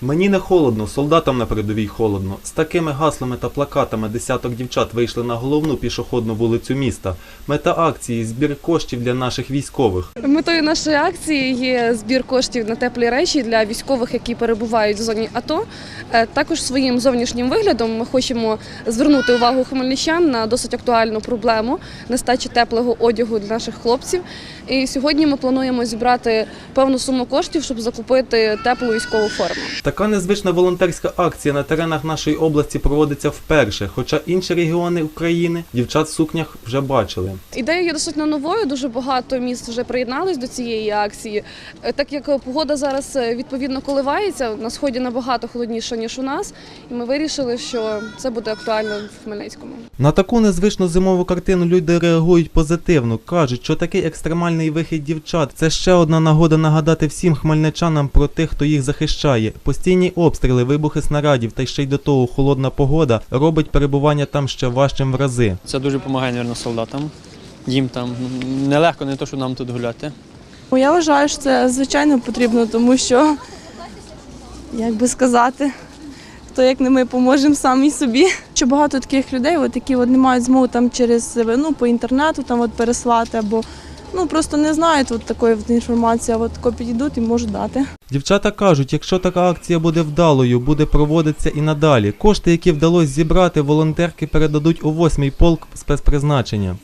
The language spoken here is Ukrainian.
Мені не холодно, солдатам на передовій холодно. З такими гаслами та плакатами десяток дівчат вийшли на головну пішохідну вулицю міста. Мета акції збір коштів для наших військових. Метою нашої акції є збір коштів на теплі речі для військових, які перебувають в зоні АТО. Е, Також своїм зовнішнім виглядом ми хочемо звернути увагу хмельничан на досить актуальну проблему нестачі теплого одягу для наших хлопців. І сьогодні ми плануємо зібрати певну суму коштів, щоб закупити теплу військову форму. Така незвична волонтерська акція на теренах нашої області проводиться вперше, хоча інші регіони України дівчат в сукнях вже бачили. Ідея є досить новою. Дуже багато міст вже приєднались до цієї акції. Е, Так як погода зараз е, відповідно коливається, на сході набагато холодніше ніж у нас, і ми вирішили, що це буде актуально в Хмельницькому. На таку незвичну зимову картину люди реагують позитивно. кажуть, що такий екстремальний вихід дівчат це ще одна нагода нагадати всім хмельничанам про тих, хто їх захищає. Постійні обстріли, вибухи снарядів та ще й до того холодна погода робить перебування там ще важчим в рази. Це дуже допомагає, мабуть, солдатам. Їм там нелегко, не то, що нам тут гуляти. Ну, Я вважаю, що це звичайно потрібно, тому що, як би сказати, хто як не ми поможемо самі собі. Що багато таких людей, от, які от, не мають змоги там через ну, по інтернету там, от, переслати або ну, просто не знають от, такої інформації, а от тако підійдуть і можуть дати. Дівчата кажуть, якщо така акція буде вдалою, буде проводитися і надалі. Кошти, які вдалося зібрати, волонтерки передадуть у восьмий полк спецпризначення.